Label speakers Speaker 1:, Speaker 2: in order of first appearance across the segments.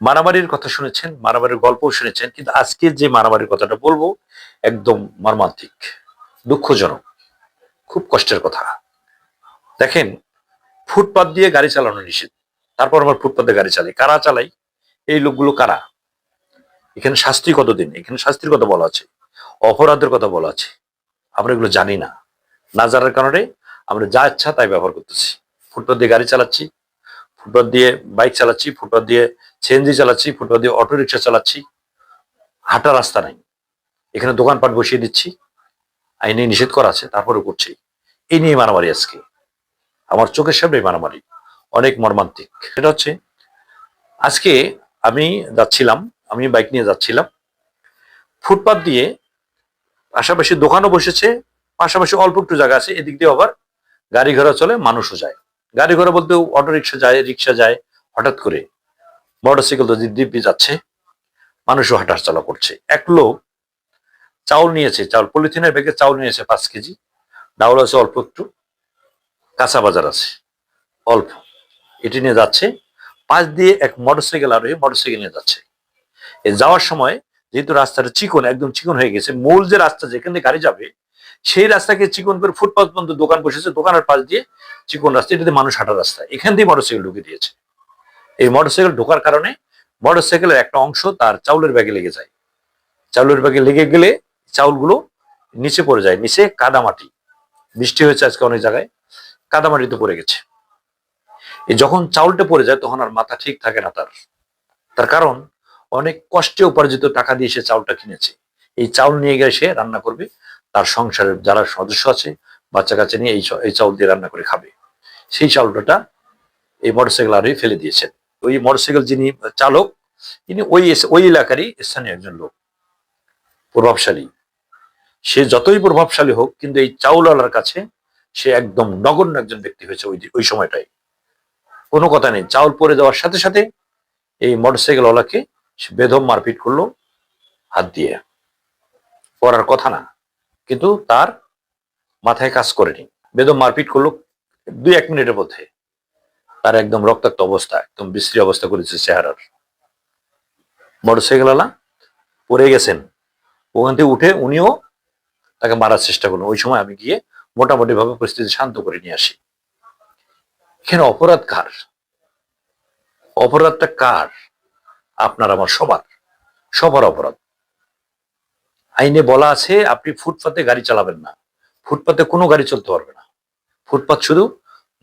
Speaker 1: মারামারির কথা শুনেছেন, মারামারির গল্পও শুনেছেন, কিন্তু আজকে যে মারামারির কথাটা বলব একদম মর্মান্তিক, দুঃখজনক, খুব কষ্টের কথা। দেখেন, ফুটপাত দিয়ে গাড়ি চালানো নিষেধ। তারপর আবার ফুটপাতে গাড়ি চালাই। কারা চালাই? এই লোকগুলো কারা? এখানে শাস্তি কতদিন? এখানে শাস্তির কথা বলা আছে, অপরাধের কথা বলা আছে। আমরা এগুলো জানি না। না জানার কারণে আমরা যা ইচ্ছা তাই ব্যবহার করতেছি। ফুটপাত দিয়ে গাড়ি চালাচ্ছি, ফুটপাত দিয়ে বাইক চালাচ্ছি, ফুটপাত দিয়ে সিএনজি চালাচ্ছি, ফুটপাত দিয়ে অটো রিক্সা চালাচ্ছি হাঁটা রাস্তা নাই। এখানে দোকানপাট বসিয়ে দিচ্ছি, আইনে নিষেধ করা আছে তারপরে করছি। এই নিয়ে মারামারি আজকে। আমার চোখের সামনে মারামারি, অনেক মর্মান্তিক। সেটা হচ্ছে, আজকে আমি যাচ্ছিলাম, আমি বাইক নিয়ে যাচ্ছিলাম। ফুটপাত দিয়ে পাশাপাশি দোকানও বসেছে, পাশাপাশি অল্প একটু জায়গা আছে, এদিক দিয়ে আবার গাড়ি ঘোড়া চলে, মানুষও যায়। গাড়ি ঘোড়া বলতে অটো রিক্সা যায় রিক্সা যায়, হঠাৎ করে। মোটরসাইকেল তো দিব্যি যাচ্ছে, মানুষও হাঁটা চলা করছে। এক লোক চাউল নিয়েছে, চাউল পলিথিনের ব্যাগে চাউল নিয়েছে পাঁচ কেজি, ডাউল আছে অল্প একটু, কাঁচা বাজার আছে, অল্প। এটি নিয়ে যাচ্ছে, পাশ দিয়ে এক মোটরসাইকেল আরোহী মোটরসাইকেল নিয়ে যাচ্ছে। যাওয়ার সময় যেহেতু রাস্তাটা চিকন, একদম চিকন হয়ে গেছে, মূল যে রাস্তা যেখানে গাড়ি যাবে, সেই রাস্তাকে চিকন করে ফুটপাথ পর্যন্ত দোকান বসেছে, দোকানের পাশ দিয়ে চিকন রাস্তা, এটাতে মানুষ হাঁটার রাস্তা। এখান দিয়ে মোটরসাইকেল ঢুকে দিয়েছে। এই মোটরসাইকেল ঢোকার কারণে মোটরসাইকেলের একটা অংশ তার চাউলের ব্যাগে লেগে যায়। চাউলের ব্যাগে লেগে গেলে চাউলগুলো নিচে পড়ে যায়, নিচে কাদামাটি। বৃষ্টি হয়েছে আজকে অনেক জায়গায়, কাদামাটিতে পড়ে গেছে। যখন চাউলটা পড়ে যায় তখন আর মাথা ঠিক থাকে না তার। তার কারণ অনেক কষ্টে উপার্জিত টাকা দিয়ে সে চাউলটা কিনেছে। এই চাউল নিয়ে গিয়ে সে রান্না করবে, তার সংসারের যারা সদস্য আছে বাচ্চা কাচ্চা নিয়ে এই এই চাউল দিয়ে রান্না করে খাবে। সেই চাউলটা এই মোটরসাইকেল আরোহী ফেলে দিয়েছেন। ওই মোটরসাইকেল যিনি চালক, তিনি ওই ওই এলাকারই স্থানীয় একজন লোক, প্রভাবশালী। সে যতই প্রভাবশালী হোক, কিন্তু এই চাউলওয়ালার কাছে সে একদম নগণ্য একজন ব্যক্তি হয়েছে ওই ওই সময়টায়। কোনো কথা নেই। চাউল পরে যাওয়ার সাথে সাথে এই মোটরসাইকেলওয়ালাকে সে বেধম মারপিট করল, হাত দিয়ে। করার কথা না, কিন্তু তার মাথায় কাজ করেনি। বেদম মারপিট করল দুই এক মিনিটের মধ্যে। তার একদম রক্তাক্ত অবস্থা, একদম বিশ্রী অবস্থা করেছে চেহারার। মোটরসাইকেলওয়ালা পড়ে গেছেন। ওখান থেকে উঠে উনিও তাকে মারার চেষ্টা করলেন। ওই সময় আমি গিয়ে মোটামুটি ভাবে পরিস্থিতি শান্ত করে নিয়ে আসি। এখানে অপরাধ কার? অপরাধটা কার? আপনার আমার সবার সবার অপরাধ। আইনে বলা আছে, আপনি ফুটপাতে গাড়ি চালাবেন না। ফুটপাতে কোনো গাড়ি চলতে পারবে না। ফুটপাত শুধু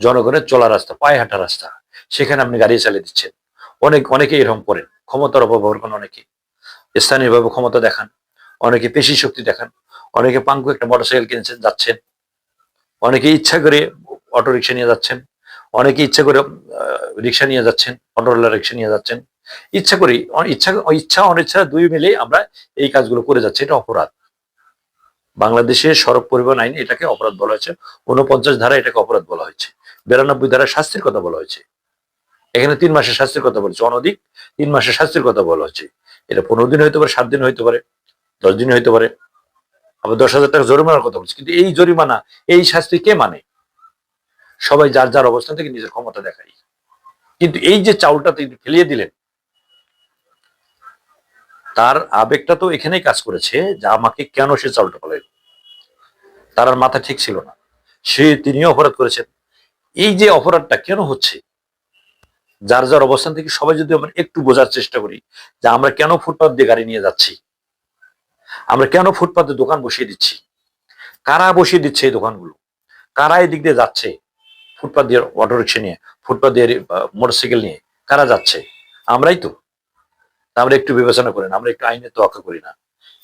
Speaker 1: জনগণের চলা রাস্তা, পায়ে হাঁটা রাস্তা। সেখানে আপনি গাড়ি চালিয়ে দিচ্ছেন। অনেক অনেকে এরকম করেন। ক্ষমতার অপব্যবহার করেন অনেকে। স্থানীয়ভাবে ক্ষমতা দেখান। অনেকে পেশি শক্তি দেখান। অনেকে পাঙ্কু একটা মোটরসাইকেল কিনেছেন, যাচ্ছেন। অনেকে ইচ্ছা করে অটো রিক্সা নিয়ে যাচ্ছেন। অনেকে ইচ্ছা করে রিক্সা নিয়ে যাচ্ছেন অটোলা রিক্সা নিয়ে যাচ্ছেন। ইচ্ছা করি ইচ্ছা ইচ্ছা, অনিচ্ছা দুই মিলে আমরা এই কাজগুলো করে যাচ্ছি। এটা অপরাধ। বাংলাদেশের সড়ক পরিবহন আইন এটাকে অপরাধ বলা হয়েছে। উনপঞ্চাশ ধারা এটাকে অপরাধ বলা হয়েছে। বিরানব্বই ধারা শাস্তির কথা বলা হয়েছে। এখানে তিন মাসের শাস্তির কথা বলেছে, অনধিক তিন মাসের শাস্তির কথা বলা হচ্ছে এটা পনেরো দিন হইতে পারে, সাত দিন হইতে পারে, দশ দিন হইতে পারে, আবার দশ হাজার টাকা জরিমানার কথা বলছে। কিন্তু এই জরিমানা, এই শাস্তি কে মানে? সবাই যার যার অবস্থান থেকে নিজের ক্ষমতা দেখায়। কিন্তু এই যে চাউলটা তিনি ফেলিয়ে দিলেন, তার আবেগটা তো এখানেই কাজ করেছে যে আমাকে কেন সে চাউলটা ফেলাইল? তার মাথা ঠিক ছিল না। সে তিনিও অপরাধ করেছেন। এই যে অপরাধটা কেন হচ্ছে? যার যার অবস্থান থেকে সবাই যদি আমরা একটু বোঝার চেষ্টা করি যে আমরা কেন ফুটপাথ দিয়ে গাড়ি নিয়ে যাচ্ছি? আমরা কেন ফুটপাতে দোকান বসিয়ে দিচ্ছি? কারা বসিয়ে দিচ্ছে এই দোকানগুলো? কারা এই দিক দিয়ে যাচ্ছে ফুটপাথ দিয়ে অটো রিক্সা নিয়ে ফুটপাথ দিয়ে মোটরসাইকেল নিয়ে? কারা যাচ্ছে? আমরাই তো। আমরা একটু বিবেচনা করি না আমরা একটু আইনের তোয়াক্কা করি না।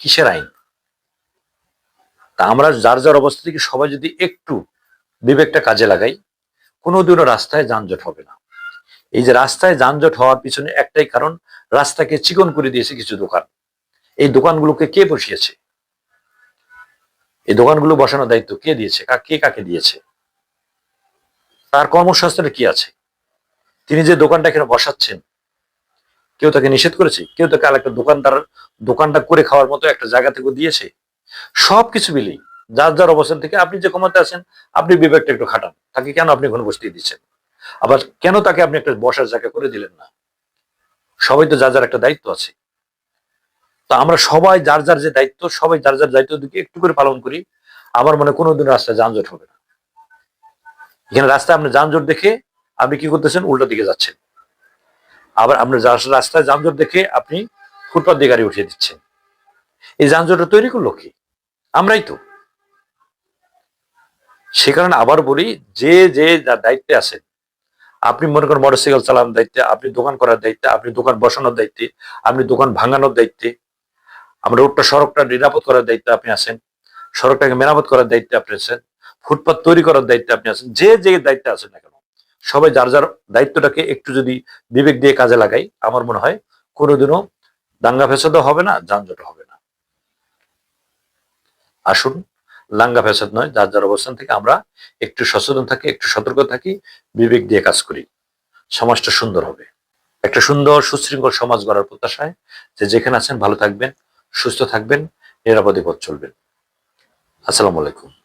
Speaker 1: কিসের আইন? তা আমরা যার যার অবস্থা থেকে সবাই যদি একটু বিবেকটা কাজে লাগাই কোনোদিনও রাস্তায় যানজট হবে না। এই যে রাস্তায় যানজট হওয়ার পিছনে একটাই কারণ, রাস্তাকে চিকন করে দিয়েছে কিছু দোকান। এই দোকানগুলোকে কে বসিয়েছে? এই দোকানগুলো বসানোর দায়িত্ব কে দিয়েছে? কা- কাকে দিয়েছে? তার কর্মসংস্থানে কি আছে? তিনি যে দোকানটা এখানে বসাচ্ছেন, কেউ তাকে নিষেধ করেছে? কেউ তাকে আর একটা দোকানদার, দোকানটা করে খাওয়ার মতো একটা জায়গা থেকে দিয়েছে? সবকিছু মিলেই, যার যার অবস্থান থেকে আপনি যে ক্ষমতা আছেন, আপনি বিবেকটা একটু খাটান। তাকে কেন আপনি ঘন বসতে দিচ্ছেন? আবার কেন তাকে আপনি একটা বসার জায়গা করে দিলেন না? সবাই তো যার যার একটা দায়িত্ব আছে। তো আমরা সবাই যার যার যে দায়িত্ব, সবাই যার যার দায়িত্ব দিকে একটু করে পালন করি, আমার মনে কোনোদিন রাস্তায় যানজট হবে না। এখানে রাস্তায় আপনি যানজট দেখে আপনি কি করতেছেন? উল্টো দিকে যাচ্ছেন। আবার আপনার রাস্তায় যানজট দেখে আপনি ফুটপাত দিয়ে গাড়ি উঠিয়ে দিচ্ছেন। এই যানজটটা তৈরি করল কি? আমরাই তো। সে কারণে আবার বলি, যে যে যার দায়িত্বে আছেন আপনি মনে করেন মোটরসাইকেল চালানোর দায়িত্বে, আপনি দোকান করার দায়িত্বে, আপনি দোকান বসানোর দায়িত্বে, আপনি দোকান ভাঙানোর দায়িত্বে, আমরা রোডটা সড়কটা নিরাপদ করার দায়িত্বে আপনি আছেন, সড়কটাকে মেরামত করার দায়িত্বে আপনি আছেন, ফুটপাত তৈরি করার দায়িত্বে আপনি আছেন, যে যে দায়িত্বে আছেন না কেন, সবাই যার যার দায়িত্বটাকে একটু যদি বিবেক দিয়ে কাজে লাগাই, আমার মনে হয় কোনোদিনও দাঙ্গা ফেসাদও হবে না যানজট হবে না। আসুন লাঙ্গা ফেসাদ নয়, যার যার অবস্থান থেকে আমরা একটু সচেতন থাকি, একটু সতর্ক থাকি, বিবেক দিয়ে কাজ করি। সমাজটা সুন্দর হবে। একটা সুন্দর, সুশৃঙ্খল সমাজ গড়ার প্রত্যাশায় যে যেখানে আছেন ভালো থাকবেন, সুস্থ থাকবেন, নিরাপদে পথ চলবেন। আসসালামু আলাইকুম।